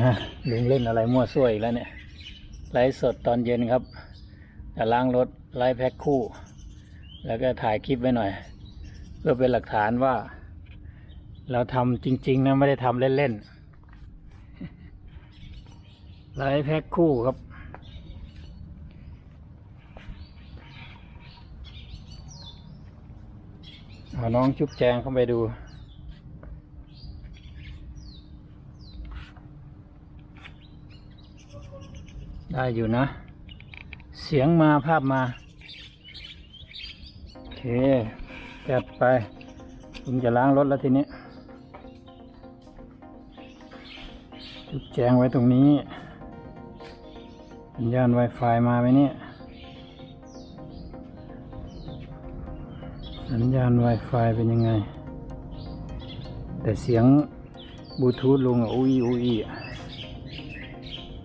อะลุงเล่นอะไรมั่วซั่วอีกแล้วเนี่ย ไลฟ์สดตอนเย็นครับจะล้างรถไลฟ์แพ็คคู่ แล้วก็ถ่ายคลิปไว้หน่อย เพื่อเป็นหลักฐานว่า เราทำจริง ๆนะไม่ได้ทำเล่นๆไลฟ์แพ็คคู่ครับเอาน้องจุ๊บแจงเข้าไปดู ได้อยู่นะ เสียงมาภาพมา โอเคจัดไปผมจะล้างรถแล้วทีนี้จุดแจงไว้ตรงนี้สัญญาณ Wi-Fi มาไหมเนี่ย สัญญาณ Wi-Fi เป็นยังไง แต่เสียงบลูทูธลงอะอุ้ยอุ้ยอะ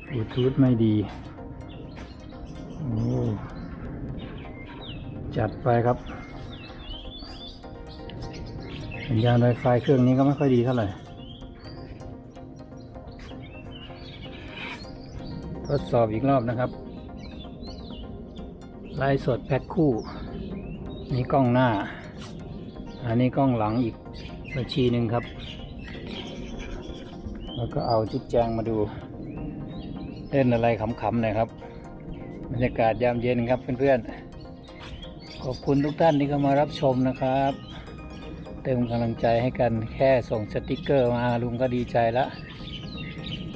บลูทูธไม่ดีโอ้จัดไปครับ สัญญาณ Wi-Fi เครื่องนี้ก็ไม่ค่อยดีเท่าไหร่ ทดสอบอีกรอบนะครับ ไลฟ์สดแพ็คคู่ นี่กล้องหน้า อันนี้กล้องหลังอีกบัญชีหนึ่งครับ แล้วก็เอาจุดแจงมาดู เล่นอะไรขำๆน่อยครับบรรยากาศยามเย็นครับเพื่อนๆ ขอบคุณทุกท่านที่เข้ามารับชมนะครับ เติมกำลังใจให้กันแค่ส่งสติกเกอร์มาลุงก็ดีใจละ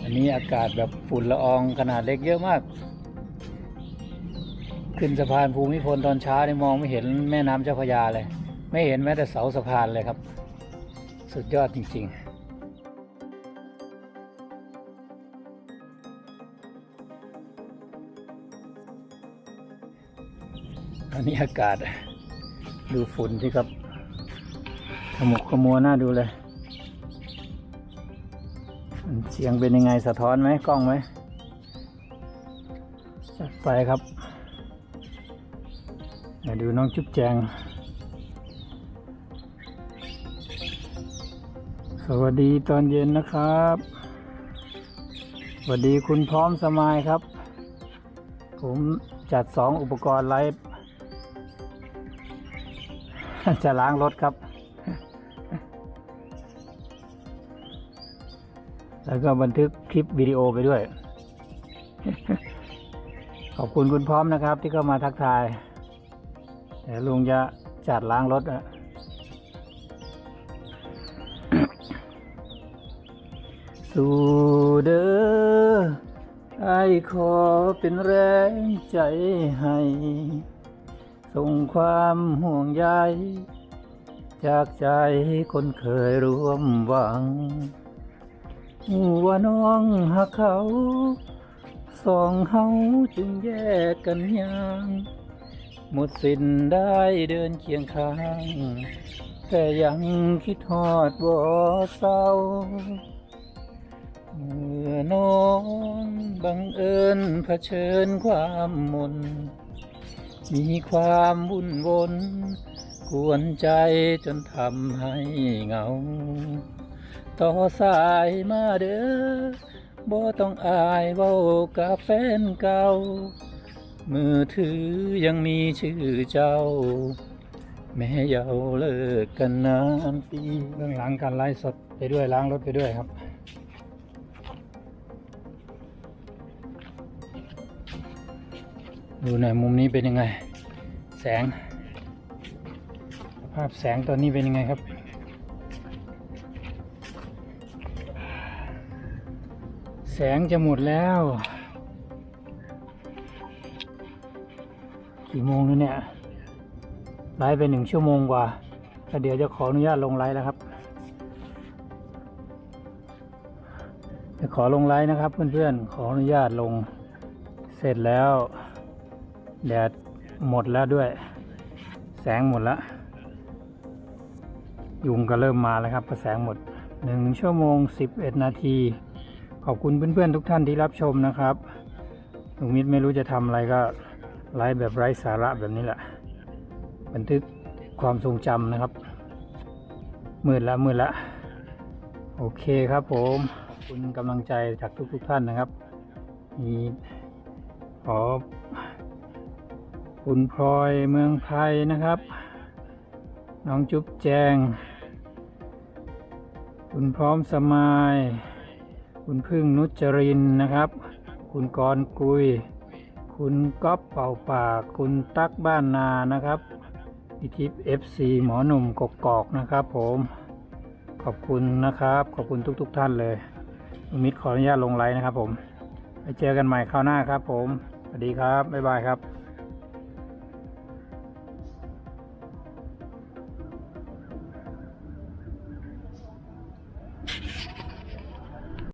อันนี้อากาศแบบฝุ่นละอองขนาดเล็กเยอะมาก ขึ้นสะพานภูมิพลตอนเช้านี่มองไม่เห็นแม่น้ำเจ้าพระยาเลย ไม่เห็นแม้แต่เสาสะพานเลยครับ สุดยอดจริง ๆ อันนี้อากาศ ดูฝุ่นที่ครับขมุกขมัวหน้าดูเลย เสียงเป็นยังไงสะท้อนไหมกล้องไหมจัดไปครับมาดูน้องจุ๊บแจง สวัสดีตอนเย็นนะครับ สวัสดีคุณพร้อมสมายครับ ผมจัดสองอุปกรณ์ไลฟ์ จะล้างรถครับ แล้วก็บันทึกคลิปวิดีโอไปด้วย ขอบคุณคุณพร้อมนะครับ ที่เข้ามาทักทายเดี๋ยวลุงจะจัดล้างรถอะสู่เด้อไอขอเป็นแรงใจให้ ส่งความห่วงใยจากใจคนเคยร่วมหวังว่าน้องหักเขา สองเฮาจึงแยกกันยังหมดสิ้นได้เดินเคียงข้าง แต่ยังคิดทอดบ่เศร้าเมื่อน้องบังเอิญเผชิญความมน มีความวุ่นวนกวนใจจนทำให้เหงา ต่อสายมาเด้อบ่ต้องอายเว้ากับแฟนเก่า มือถือยังมีชื่อเจ้า แม่เยาเลิกกันนานปีเบื้องหลังการไลฟ์สดไปด้วยล้างรถไปด้วยครับ ดูหน่อยมุมนี้เป็นยังไง แสง ภาพแสงตอนนี้เป็นยังไงครับ แสงจะหมดแล้วกี่โมงแล้วเนี่ยไลฟ์ไปหนึ่งชั่วโมงกว่าแล้วเดี๋ยวจะขออนุญาตลงไลฟ์แล้วครับ จะขอลงไลฟ์นะครับเพื่อนๆ ขออนุญาตลงเสร็จแล้ว แดดหมดแล้วด้วย แสงหมดแล้ว ยุงก็เริ่มมาแล้วครับพอแสงหมดหนึ่งชั่วโมงสิบเอ็ดนาที ขอบคุณเพื่อนๆทุกท่านที่รับชมนะครับลุงมิตรไม่รู้จะทำอะไรก็ไลฟ์แบบไร้สาระแบบนี้แหละ บันทึกความทรงจำนะครับ มืดละมืดละ โอเคครับผมคุณกำลังใจจากทุกๆท่านนะครับมีขอ คุณพลอยเมืองไทยนะครับ น้องจุ๊บแจง คุณพร้อมสมาย คุณพึ่งนุจรินนะครับ คุณกรกุย คุณก๊อฟเป่าปากคุณตักบ้านนานะครับพิทิพเอฟซีหมอหนุ่มกกอกนะครับผมขอบคุณนะครับ ขอบคุณทุกๆทท่านเลยมิตขออนุญาตลงไลน์นะครับผม ไปเจอกันใหม่คราวหน้าครับผม สวัสดีครับ บ๊ายบายครับ